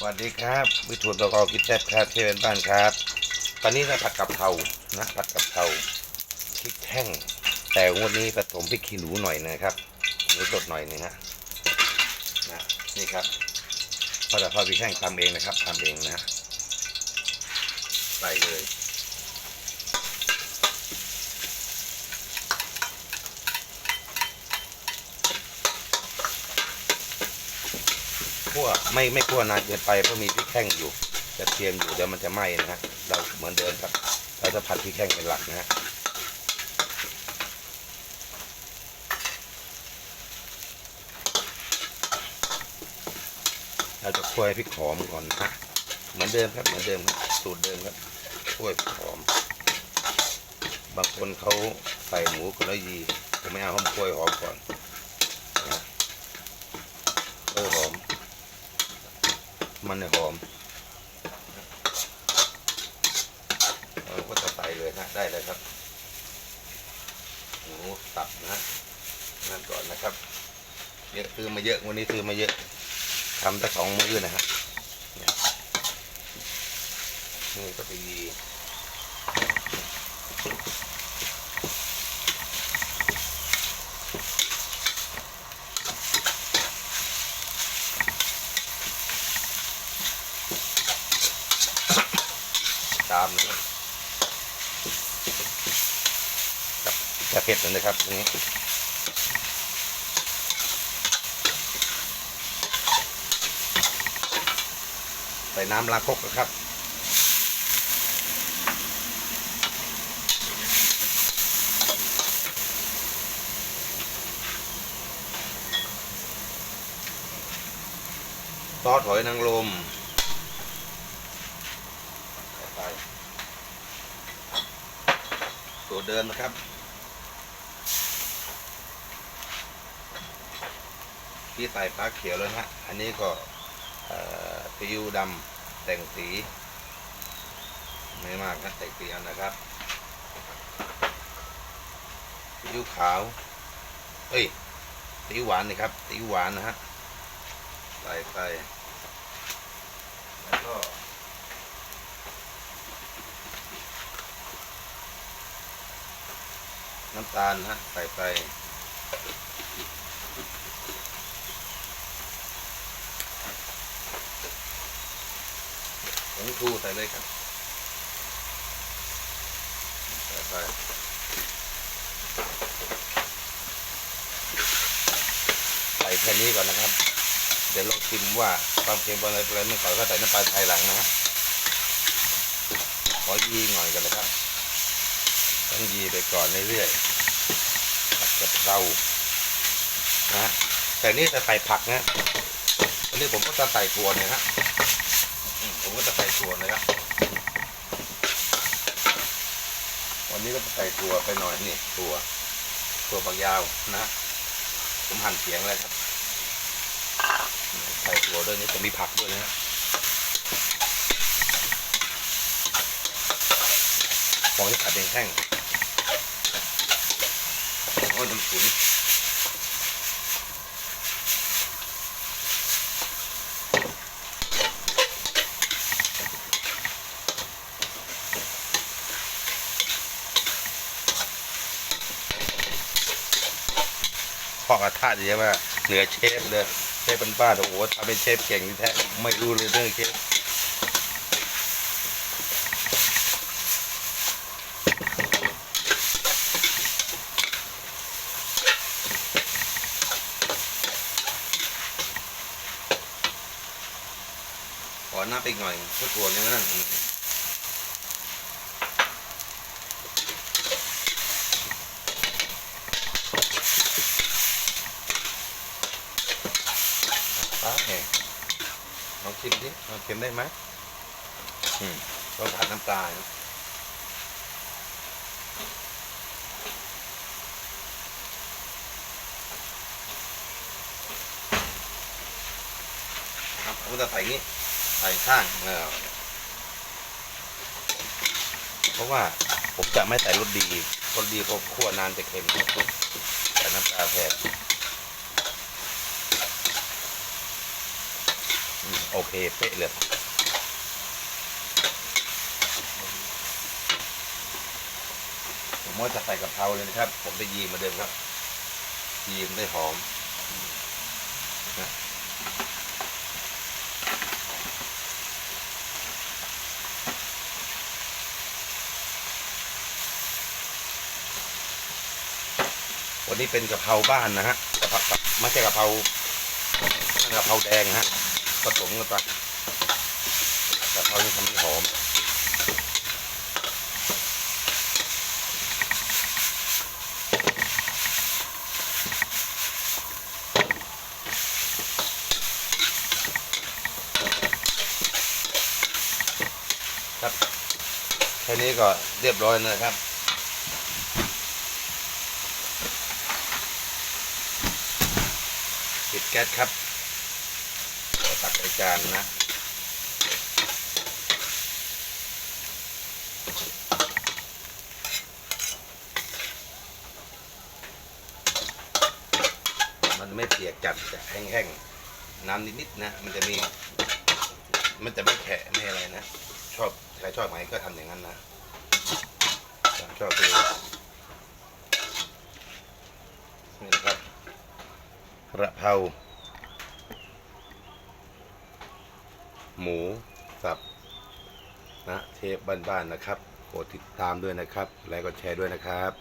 สวัสดีครับ วิทูลประกอบกิจแทบครับเชฟเป็นบ้านครับ ตอนนี้เราผัดกับเพรานะผัดกับเพราพริกแห้งแต่วันนี้ผสมพริกขี้หนูหน่อยนะครับหนูสดหน่อยหนึงฮะนะนี่ครับเพราะแต่พอพริกแห้งทำเองนะครับทำเองนะใส่เลย คั่วไม่ไม่คั่วนานเกินไปเพราะมีพริกแท่งอยู่กระเทียมอยู่เดี๋ยวมันจะไหม้นะฮะเราเหมือนเดิมครับ เราจะผัดพริกแห้งเป็นหลักนะฮะเราจะคั่วให้พริกหอมก่อนนะฮะเหมือนเดิมครับเหมือนเดิมครับสูตรเดิมครับคั่วให้พริกหอม บางคนเขาใส่หมูกระยีผมไม่เอาผมคั่วให้หอมก่อนนะเออหอม มันเนี่ยหอมเราก็จะใส่เลยนะได้เลยครับหมูตับนะนั่นก่อนนะครับเยอะซื้อมาเยอะวันนี้ซื้อมาเยอะทำตั้งสองมื้อนะฮะเนี่ยนี่ก็ดีามนะครับกับจะเผ็ดเลยนะครับตรงนี้ใส่น้ำล้างคกนะครับซอสหอยนางรมใส่ไป ตัวเดิมนะครับ ที่ใส่ปลาเขียวแล้วนะฮะอันนี้ก็ซีอิ๊วดำแต่งสี ไม่มากนะแต่งสีอันนะครับซีอิ๊วขาว เอ้ยซีอิ๊วหวานนี่ครับซีอิ๊วหวานนะฮะใส่ไปแล้วก็ น้ำตาลนะฮะใส่ไปผงชูใส่เลยครับใส่ไปใส่แค่นี้ก่อนนะครับ เดี๋ยวลองชิมว่าความเค็มอะไรอะไรไม่อก่อนก็ใส่น้ำปลาภายหลังนะฮะขอยีหน่อยกันนะครับ ต้องยีไปก่อนเรื่อยๆผัดกับเรานะแต่นี่จะใส่ผักนะอันนี้ผมก็จะใส่ถั่วเนี่ยฮะผมก็จะใส่ถั่วนะครับวันนี้ก็จะใส่ถั่วไปหน่อยนี่ถั่วถั่วฝักยาวนะผมหั่นเสียงเลยครับ ใส่ถั่วด้วยนี่จะมีผักด้วยนะของจะขัดเป็นแท่ง อ้ยน้ำขุนพ่อกระทะเยอะมากเหนือเชฟเลยเชฟเป็นบ้าโอ้โหทำเป็นเชฟเก่งแท้ไม่รู้เลยเรื่องเชฟ น้ำไปหน่อยเพื่อถั่วเนี่ยนั่นป้าแห่ลองชิมดิลองชิมได้ไหมอืมต้องผัดน้ำปลานะครับผมจะใส่นี้ ใส่ข้างเออเพราะว่าผมจะไม่ใส่รสดีรสดีเพราะคั่วนานจะเค็มแต่น้ำปลาแทนโอเคเป๊ะเลยผมว่าจะใส่กะเพราเลยนะครับ ผมไปยีมมาเดิมครับยีมได้หอม วันนี้เป็นกะเพราบ้านนะฮะกะเพราไม่ใช่กะเพรากะเพราแดงฮะผสมกันไปกะเพราที่ทำให้หอมครับแค่นี้ก็เรียบร้อยนะครับ ปิดแก๊สครับตักใส่จานนะมันไม่เปียกจัดจะแห้งๆ น้ำนิดๆนะ มันจะมี มันจะไม่แฉะไม่อะไรนะ ชอบใครชอบไหมก็ทำอย่างนั้นนะชอบคือนี่นะครับ กระเพราหมูสับนะเทปบ้านๆนะครับ โปรดติดตามด้วยนะครับ และก็แชร์ด้วยนะครับ